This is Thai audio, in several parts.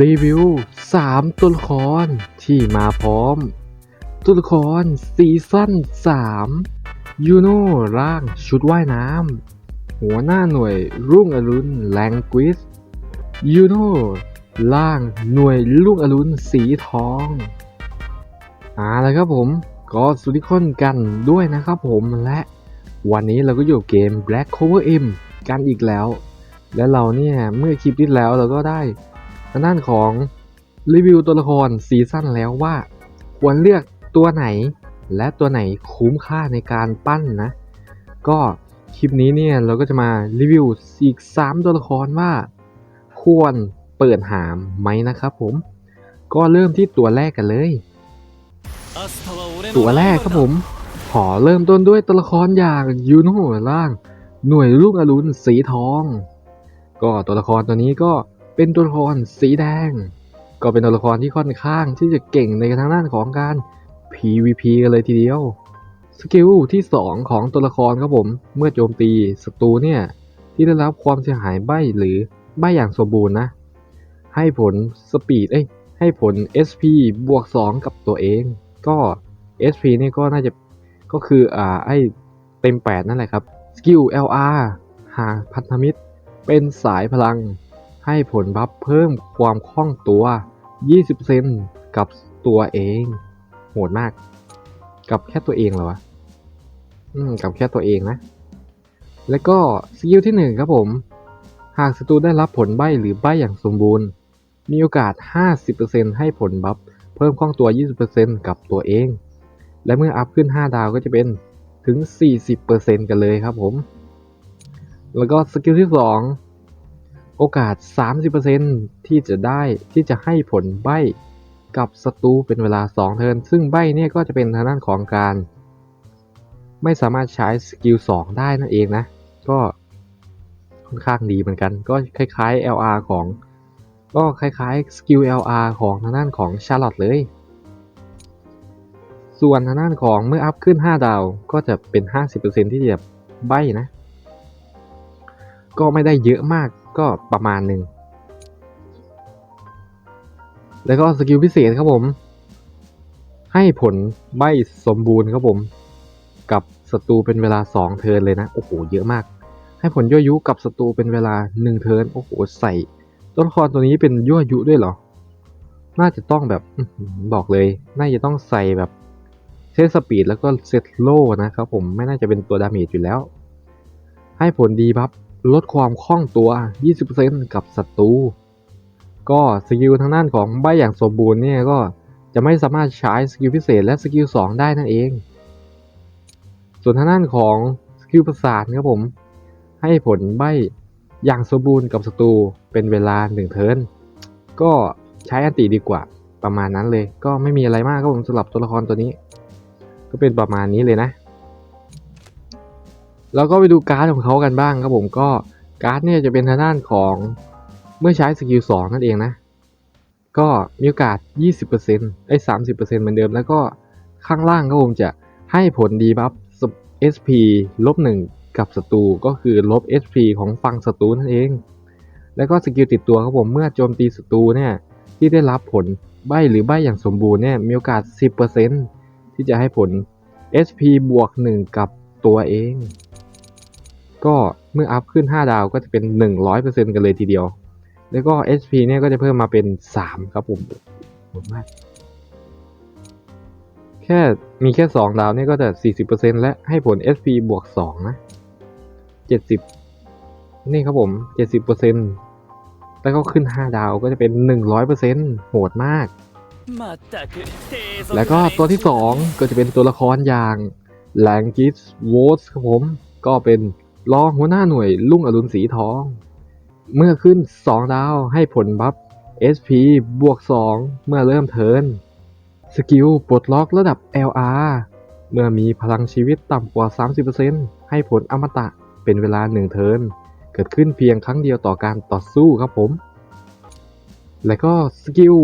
รีวิว 3 ตัวละครที่มาพร้อม ตัวละครซีซั่น3ยูโน่ร่างชุดว่ายน้ำหัวหน้าหน่วยรุ่งอรุณแลงกวิสยูโน่ร่างหน่วยรุ่งอรุณสีทองอ่าแล้วครับผมก็สุดิคอนกันด้วยนะครับผมและวันนี้เราก็อยู่เกม Black Cover M กันอีกแล้ว และเราเนี่ยเมื่อคลิปที่แล้วเราก็ได้างด้านของรีวิวตัวละครซีซั่นแล้วว่า ควรเลือกตัวไหน และตัวไหนคุ้มค่าในการปั้นนะ ก็คลิปนี้เนี่ยเราก็จะมารีวิวอีก 3 ตัวละครว่า ควรเปิดหามไหมนะครับผม ก็เริ่มที่ตัวแรกกันเลย ตัวแรกครับผม ขอเริ่มต้นด้วยตัวละครอย่างยูโน่ล่าง หน่วยลูกอรุณสีทอง ก็ตัวละครตัวนี้ก็เเป็นตัวละครสีแดง ก็เป็นตัวละครที่ค่อนข้างที่จะเก่งในทางด้านของการ PVP กันเลยทีเดียวสกิลที่ 2 ของตัวละครครับผม เมื่อโจมตีศัตรูเนี่ย ที่ได้รับความเสียหายใบหรือใบอย่างสมบูรณ์นะ ให้ผลสปีดเอ้ยให้ผล SP บวก 2 กับตัวเอง ก็ SP นี่ก็น่าจะก็คืออ่าไอ้เต็ม 8 นั่นแหละครับ สกิล LR หาพันธมิตร เป็นสายพลัง ให้ผลบัฟเพิ่มความคล่องตัว 20%กับตัวเอง โหดมาก กับแค่ตัวเองเหรอวะ อืม กับแค่ตัวเองนะ แล้วก็สกิลที่ 1 ครับผม หากศัตรูได้รับผลใบหรือใบอย่างสมบูรณ์ มีโอกาส 50%ให้ผลบัฟเพิ่มคล่องตัว 20%กับตัวเอง และเมื่ออัพขึ้น 5 ดาวก็จะเป็นถึง 40%กันเลยครับผม แล้วก็สกิลที่ 2 โอกาส 30%ที่จะได้ที่จะให้ผลใบกับศัตรูเป็นเวลา 2 เทิร์นซึ่งใบเนี่ยก็จะเป็นทางด้านของการ ไม่สามารถใช้สกิล 2 ได้นั่นเองนะ ก็ค่อนข้างดีเหมือนกัน ก็คล้ายๆ LR ของ ก็คล้ายๆสกิล LR ของทางด้านของชาร์ลอตเลย ส่วนทางด้านของเมื่ออัพขึ้น 5 ดาวก็จะเป็น 50%ที่จะใบนะ ก็ไม่ได้เยอะมาก ก็ประมาณหนึ่ง แล้วก็สกิลพิเศษครับผม ให้ผลใบสมบูรณ์ครับผม กับศัตรูเป็นเวลา 2 เทิร์นเลยนะ โอ้โห เยอะมาก ให้ผลยั่วยุกับศัตรูเป็นเวลา 1 เทิร์น โอ้โห ใส่ตัวละครตัวนี้เป็นยั่วยุด้วยเหรอ น่าจะต้องแบบบอกเลย น่าจะต้องใส่แบบเซตสปีดแล้วก็เซตโลนะครับผม ไม่น่าจะเป็นตัวดาเมจอยู่แล้ว ให้ผลดีบัฟ ลดความคล่องตัว 20%กับศัตรู ก็สกิลทางด้านของใบอย่างสมบูรณ์เนี่ยก็จะไม่สามารถใช้สกิลพิเศษและสกิล 2 ได้นั่นเอง ส่วนทางด้านของสกิลประสานครับผม ให้ผลใบอย่างสมบูรณ์กับศัตรูเป็นเวลา 1 เทิร์น ก็ใช้อันติดีกว่าประมาณนั้นเลย ก็ไม่มีอะไรมากครับผมสำหรับตัวละครตัวนี้ ก็เป็นประมาณนี้เลยนะ แล้วก็ไปดูการ์ดของเขากันบ้างครับผมก็การ์ดเนี่ยจะเป็นทางด้านของเมื่อใช้สกิล2นั่นเองนะ ก็มีโอกาส 20%ไอ้30%เหมือนเดิม แล้วก็ข้างล่างครับผมจะให้ผลดีบัฟ SP ลบ1กับศัตรูก็คือลบ SP ของฝั่งศัตรูนั่นเอง แล้วก็สกิลติดตัวครับผมเมื่อโจมตีศัตรูเนี่ยที่ได้รับผลใบหรือใบอย่างสมบูรณ์เนี่ยมีโอกาส 10%ที่จะให้ผล SP บวก 1 กับตัวเอง ก็เมื่ออัพขึ้น 5 ดาวก็จะเป็น 100%กันเลยทีเดียว แล้วก็ HP เนี่ยก็จะเพิ่มมาเป็น 3 ครับผมโหดมาก แค่มีแค่ 2 ดาวเนี่ยก็จะ 40%และให้ผล SP บวก 2 นะ 70 นี่ครับผม 70%แล้วก็ขึ้น 5 ดาวก็จะเป็น 100%โหดมาก แล้วก็ตัวที่ 2 ก็จะเป็นตัวละครอย่างแลงกิสโวสครับผม ก็เป็น รองหัวหน้าหน่วยลุ่งอรุณสีทอง เมื่อขึ้น 2 ดาวให้ผลบัฟ SP บวก 2 เมื่อเริ่มเทินสกิลปลดล็อกระดับ LR เมื่อมีพลังชีวิตต่ำกว่า 30%ให้ผลอมตะเป็นเวลา 1 เทินเกิดขึ้นเพียงครั้งเดียวต่อการต่อสู้ครับผม และก็สกิล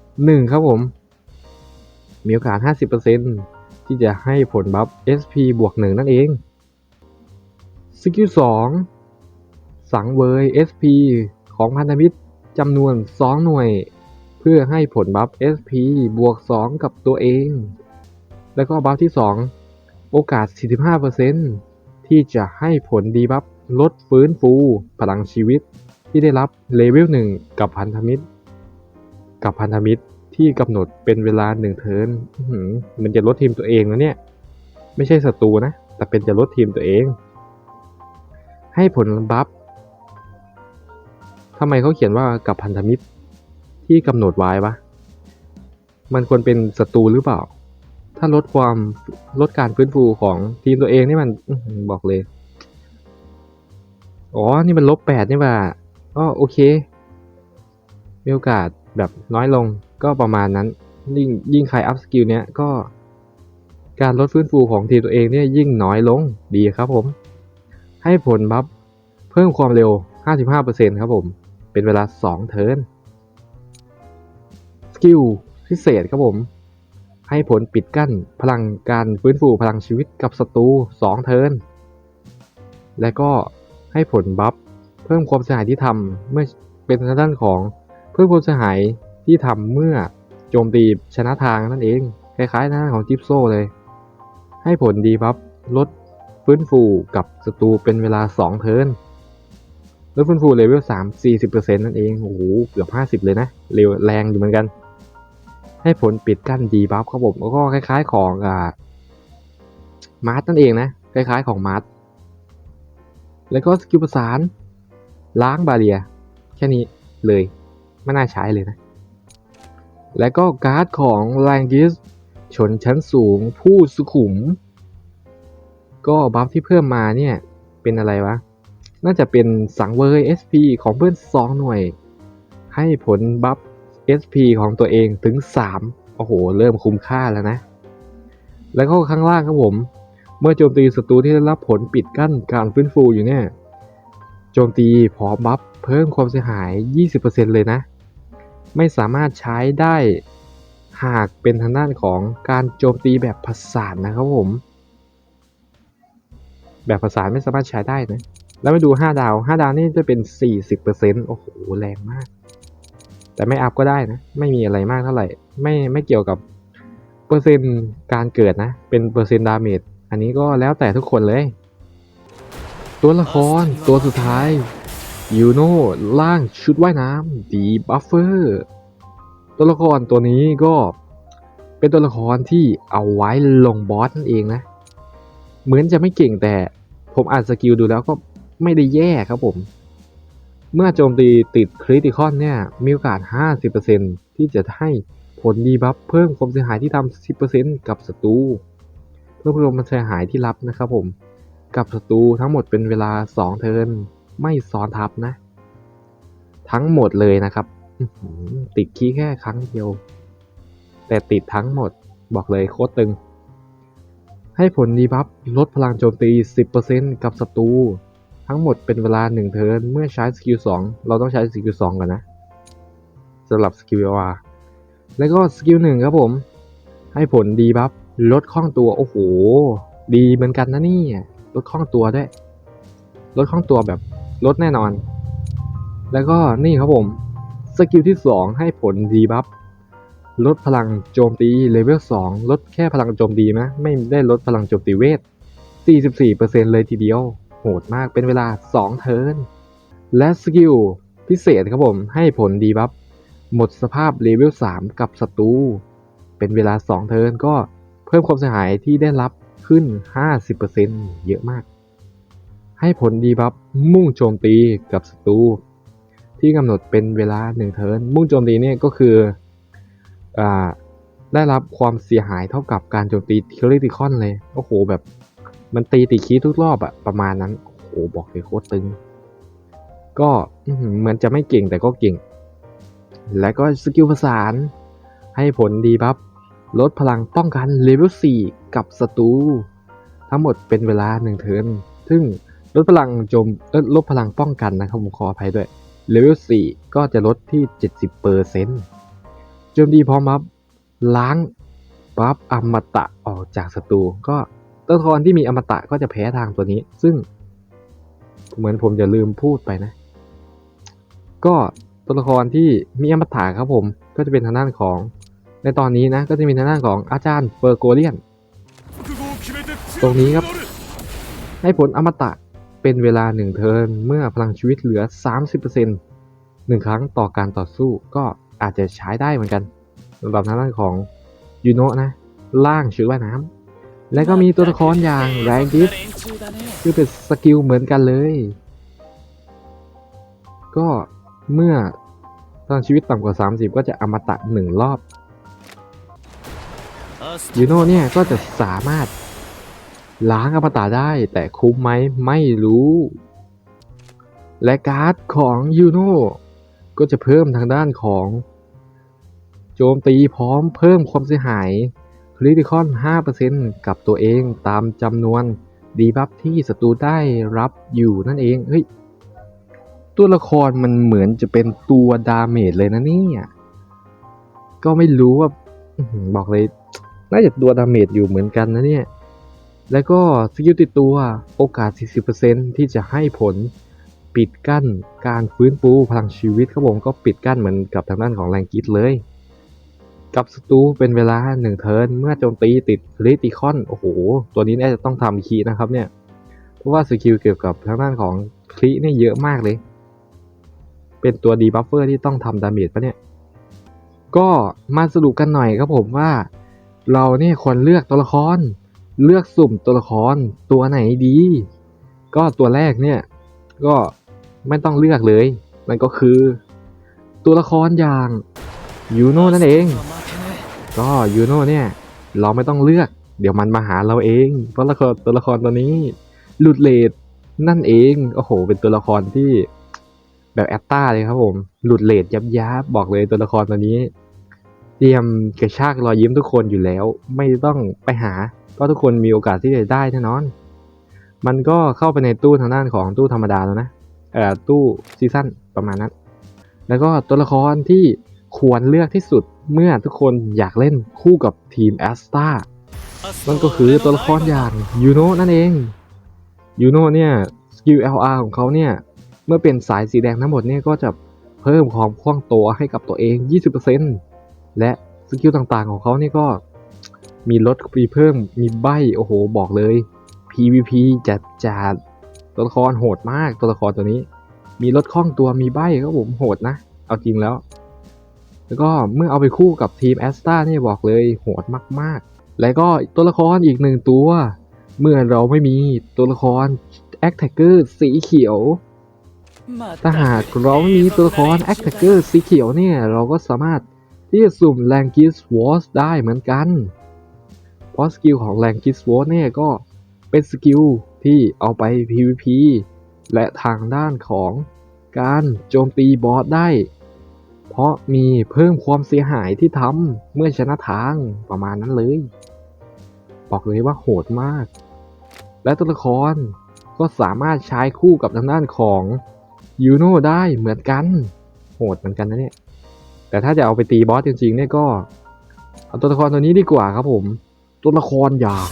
1 ครับผม มีโอกาส 50%ที่จะให้ผลบัฟ SP บวก 1 นั่นเอง สกิล2สังเวย SP ของพันธมิตรจำนวน 2 หน่วย เพื่อให้ผลบัฟ SP บวก 2 กับตัวเอง แล้วก็บัฟที่ 2 โอกาส 45%ที่จะให้ผลดีบัฟลดฟื้นฟูพลังชีวิตที่ได้รับเลเวล1กับพันธมิตร กับพันธมิตรที่กำหนดเป็นเวลาหนึ่งเทิร์นมันจะลดทีมตัวเองนะเนี่ย ไม่ใช่ศัตรูนะ แต่เป็นจะลดทีมตัวเอง ให้ผลบัฟทำไมเขาเขียนว่ากับพันธมิตรที่กำหนดไว้ปะมันควรเป็นศัตรูหรือเปล่า ถ้าลดความลดการฟื้นฟูของทีมตัวเองนี่มันอบอกเลย อ๋อ นี่มันลบแปดนี่ว่าก็โอเค มีโอกาสแบบน้อยลงก็ประมาณนั้น ยิ่งยิ่งใครอัพสกิลเนี้ยก็การลดฟื้นฟูของทีมตัวเองเนี่ยยิ่งน้อยลงดีครับผม ให้ผลบัฟเพิ่มความเร็ว 55%ครับผม เป็นเวลา 2 เทิร์น สกิลพิเศษครับผม ให้ผลปิดกั้นพลังการฟื้นฟูพลังชีวิตกับศัตรู 2 เทิร์น และก็ให้ผลบัฟเพิ่มความเสียหายที่ทำเมื่อเป็นทางด้านของเพิ่มความเสียหายที่ทำเมื่อโจมตีชนะทางนั่นเอง คล้ายๆหน้าของจิปโซเลย ให้ผลดีบัฟลด ฟื้นฟูกับศัตรูเป็นเวลา 2 เทิร์นลดฟื้นฟูเลเวล3 40%นั่นเอง โอ้โห เกือบ 50 เลยนะ เร็วแรงอยู่เหมือนกัน ให้ผลปิดกั้นดีบัฟครับผมแล้วก็คล้ายๆของอ่ามาร์ตนั่นเองนะ คล้ายๆของมาร์ตแล้วก็สกิลประสาน ล้างบาเรีย แค่นี้เลย ไม่น่าใช้เลยนะ และก็การ์ดของแรงกิสชนชั้นสูงผู้สุขุม ก็บัฟที่เพิ่มมาเนี่ยเป็นอะไรวะ น่าจะเป็นสังเวย SP ของเพื่อน 2 หน่วย ให้ผลบัฟ SP ของตัวเองถึง 3 โอ้โห เริ่มคุ้มค่าแล้วนะ แล้วก็ข้างล่างครับผม เมื่อโจมตีศัตรูที่ได้รับผลปิดกั้นการฟื้นฟูอยู่เนี่ย โจมตีพร้อมบัฟเพิ่มความเสียหาย 20%เลยนะ ไม่สามารถใช้ได้หากเป็นทางด้านของการโจมตีแบบผสานนะครับผม แบบผสานไม่สามารถใช้ได้นะ แล้วไปดู 5 ดาว 5 ดาวนี่จะเป็น 40%โอ้โห แรงมาก แต่ไม่อัพก็ได้นะ ไม่มีอะไรมากเท่าไหร่ ไม่ไม่เกี่ยวกับเปอร์เซ็นต์การเกิดนะ เป็นเปอร์เซ็นต์ดาเมจ อันนี้ก็แล้วแต่ทุกคนเลย ตัวละครตัวสุดท้ายยูโน่ล่างชุดว่ายน้ำดีบัฟเฟอร์ตัวละครตัวนี้ก็เป็นตัวละครที่เอาไว้ลงบอสนั่นเองนะ เหมือนจะไม่เก่งแต่ผมอ่านสกิลดูแล้วก็ไม่ได้แย่ครับผม เมื่อโจมตีติดคริติคอนเนี่ย มีโอกาส 50%ที่จะให้ผลดีบัฟเพิ่มความเสียหายที่ทำ10%กับศัตรูเพิ่มความเสียหายที่รับนะครับผม กับศัตรูทั้งหมดเป็นเวลา 2 เทิร์นไม่ซ้อนทับนะ ทั้งหมดเลยนะครับ ติดคีย์แค่ครั้งเดียว แต่ติดทั้งหมดบอกเลยโคตรตึง ให้ผลดีบัฟลดพลังโจมตี 10%กับศัตรู ทั้งหมดเป็นเวลา 1 เทิร์น เมื่อใช้สกิล2เราต้องใช้สกิล2ก่อนนะสำหรับสกิลอาแล้วก็สกิล1ครับผม ให้ผลดีบัฟลดคล่องตัว โอ้โห ดีเหมือนกันนะนี่ลดคล่องตัวได้ลดคล่องตัวแบบลดแน่นอน แล้วก็นี่ครับผม สกิลที่ 2 ให้ผลดีบัฟ ลดพลังโจมตีเลเวล2ลดแค่พลังโจมตีนะ ไม่ได้ลดพลังโจมตีเวท 44%เลยทีเดียว โหดมากเป็นเวลา 2 เทิร์น และสกิลพิเศษครับผม ให้ผลดีบัฟหมดสภาพเลเวล3 กับศัตรูเป็นเวลา 2 เทิร์นก็เพิ่มความเสียหายที่ได้รับขึ้น 50%เยอะมาก ให้ผลดีบัฟมุ่งโจมตีกับศัตรูที่กำหนดเป็นเวลา 1 เทิร์นมุ่งโจมตีเนี่ยก็คือ ได้รับความเสียหายเท่ากับการโจมตีคริติคอนเลย โอ้โหแบบ มันตีติคีทุกรอบอะประมาณนั้น โอ้โหบอกเลยโคตรตึง ก็เหมือนจะไม่เก่งแต่ก็เก่ง และก็สกิลประสาน ให้ผลดีบัฟลดพลังป้องกันเลเวล 4 กับศัตรูทั้งหมดเป็นเวลา1เทิร์นซึ่งลดพลังโจมเออลดพลังป้องกันนะครับผมขออภัยด้วยเลเวล 4 ก็จะลดที่ 70% มตีพร้อมบัฟล้างบัฟอมตะออกจากศัตรูก็ตัวละครที่มีอมตะก็จะแพ้ทางตัวนี้ ซึ่ง เหมือนผมจะลืมพูดไปนะ ก็ตัวละครที่มีอมตะครับผม ก็จะเป็นทางด้านของ ในตอนนี้นะ ก็จะมีทางด้านของอาจารย์เฟอร์โกเลียน ตรงนี้ครับ ให้ผลอมตะเป็นเวลาหนึ่งเทิร์นเมื่อพลังชีวิตเหลือ 30%หนึ่งครั้งต่อการต่อสู้ก็ อาจจะใช้ได้เหมือนกันสำหรับทางด้านของยูโนะนะ ล่างชุดว่ายน้ำและก็มีตัวละครอย่างแรงดิฟคือเป็นสกิลเหมือนกันเลย ก็เมื่อพลังชีวิตต่ำกว่า 30 ก็จะอมตะหนึ่งรอบยูโน่เนี่ยก็จะสามารถล้างอมตะได้ แต่คุ้มไหมไม่รู้ และการ์ดของยูโน่ก็จะเพิ่มทางด้านของ โจมตีพร้อมเพิ่มความเสียหายคริติคอน 5%กับตัวเองตามจำนวนดีบัฟที่ศัตรูได้รับอยู่นั่นเอง เฮ้ย ตัวละครมันเหมือนจะเป็นตัวดาเมจเลยนะเนี่ย ก็ไม่รู้ว่า บอกเลย น่าจะตัวดาเมจอยู่เหมือนกันนะเนี่ย แล้วก็สกิลติดตัวโอกาส 40%ที่จะให้ผลปิดกั้นการฟื้นฟูพลังชีวิตครับผมก็ปิดกั้นเหมือนกับทางด้านของแรงกิตเลย กับศัตรูเป็นเวลา1เทิร์นเมื่อโจมตีติดคริติคอน โอ้โห ตัวนี้น่าจะต้องทำคีนะครับเนี่ย เพราะว่าสกิลเกี่ยวกับทางด้านของคริเนี่ยเยอะมากเลย เป็นตัวดีบัฟเฟอร์ที่ต้องทำดาเมจปะเนี่ย ก็มาสรุปกันหน่อยครับผมว่า เราเนี่ยควรเลือกตัวละคร เลือกสุ่มตัวละครตัวไหนดี ก็ตัวแรกเนี่ย ก็ไม่ต้องเลือกเลย มันก็คือ ตัวละครอย่าง ยูโน่นั่นเอง ก็ยูโน่เนี่ย เราไม่ต้องเลือก เดี๋ยวมันมาหาเราเองเพราะละครตัวละครตัวนี้หลุดเลดนั่นเองโอ้โห เป็นตัวละครที่แบบแอตตาเลยครับผมหลุดเลดยับยับบอกเลยตัวละครตัวนี้ เตรียมกระชากรอยยิ้มทุกคนอยู่แล้ว ไม่ต้องไปหาเพราะทุกคนมีโอกาสที่จะได้แน่นอน มันก็เข้าไปในตู้ทางด้านของตู้ธรรมดาแล้วนะเอ่อตู้ซีซั่นประมาณนั้น แล้วก็ตัวละครที่ ควรเลือกที่สุดเมื่อทุกคนอยากเล่นคู่กับทีมแอสตานั่นก็คือตัวละครอย่างยูโนนั่นเองยูโนเนี่ยสกิล LR ของเขาเนี่ย เมื่อเป็นสายสีแดงทั้งหมดเนี่ยก็จะเพิ่มความคล่องตัวให้กับตัวเอง 20%และสกิลต่างๆของเขานี่ก็มีลดมีเพิ่มมีใบโอ้โหบอกเลย PVP จัดจัดตัวละครโหดมากตัวละครตัวนี้ มีลดคล่องตัวมีใบก็ผมโหดนะ เอาจริงแล้ว แล้วก็เมื่อเอาไปคู่กับทีมแอสตาเนี่ยบอกเลยโหดมากๆ แล้วก็ตัวละครอีกหนึ่งตัว เมื่อเราไม่มีตัวละครแอคแท็กเกอร์สีเขียวถ้าหากเราไม่มีตัวละครแอคแท็กเกอร์สีเขียวเนี่ยเราก็สามารถที่จะสุ่มแรงกิสวอสได้เหมือนกัน เพราะสกิลของแรงกิสวอสเนี่ยก็เป็นสกิลที่เอาไป PVP และทางด้านของการโจมตีบอสได้เพ ราะมีเพิ่มความเสียหายที่ทำเมื่อชนะทางประมาณนั้นเลย บอกเลยว่าโหดมาก และตัวละครก็สามารถใช้คู่กับทางด้านของยูโน่ได้เหมือนกัน โหดเหมือนกันนะเนี่ย แต่ถ้าจะเอาไปตีบอสจริงๆเนี่ยก็เอาตัวละครตัวนี้ดีกว่าครับผม ตัวละครอย่าง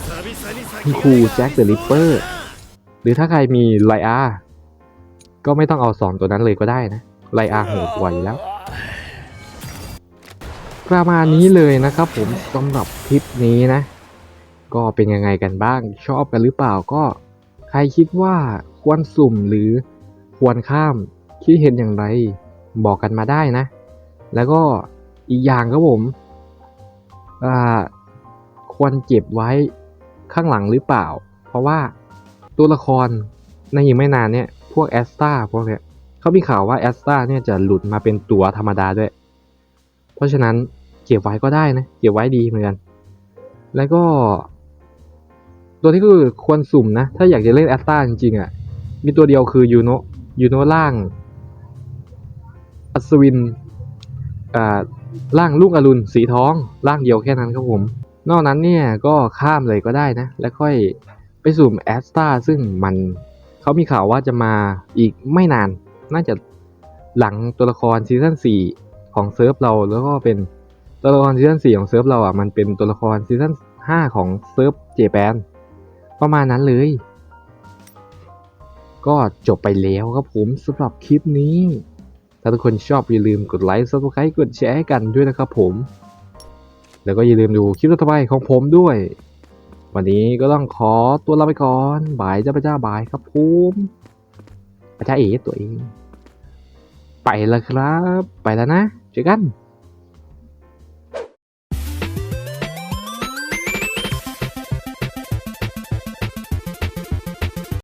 คุณครูแจ็คเดอะริปเปอร์หรือถ้าใครมีไลอาก็ไม่ต้องเอาสองตัวนั้นเลยก็ได้นะ ไลอาโหดกว่าอยู่แล้ว ประมาณนี้เลยนะครับผมสำหรับคลิปนี้นะ ก็เป็นยังไงกันบ้างชอบกันหรือเปล่าก็ใครคิดว่าควรสุ่มหรือควรข้ามคิดเห็นอย่างไรบอกกันมาได้นะ แล้วก็อีกอย่างครับผมควรเก็บไว้ข้างหลังหรือเปล่า เพราะว่าตัวละครในอีกไม่นานเนี่ย พวกแอสตาพวกเนี้ยเขามีข่าวว่าแอสตาเนี่ยจะหลุดมาเป็นตัวธรรมดาด้วย เพราะฉะนั้น เก็บไว้ก็ได้นะ เก็บไว้ดีเหมือนกัน แล้วก็ ตัวที่คือควรสุ่มนะ ถ้าอยากจะเล่นแอสตาจริงๆอะ มีตัวเดียวคือยูโนยูโนล่างอัศวินอ่าร่างลูกอรุณสีท้องร่างเดียวแค่นั้นครับผม นอกนั้นเนี่ยก็ข้ามเลยก็ได้นะ แล้วค่อยไปสุ่มแอสตาซึ่งมันเขามีข่าวว่าจะมาอีกไม่นาน น่าจะหลังตัวละครซีซั่น4ของเซิร์ฟเราแล้วก็เป็น ตัวละครซีซั่น4ของเซิร์ฟเราอะมันเป็นตัวละครซีซั่น5ของเซิร์ฟเจแปนประมาณนั้นเลย ก็จบไปแล้วครับผมสำหรับคลิปนี้ ถ้าทุกคนชอบอย่าลืมกดไลค์ subscribe กดแชร์ให้กันด้วยนะครับผม แล้วก็อย่าลืมดูคลิปต่อไปของผมด้วย วันนี้ก็ต้องขอตัวลาไปก่อนบายจ้าพระเจ้าบายครับผมพระเจ้าเอ๋ตัวเอง ไปแล้วครับ ไปแล้วนะเจอกัน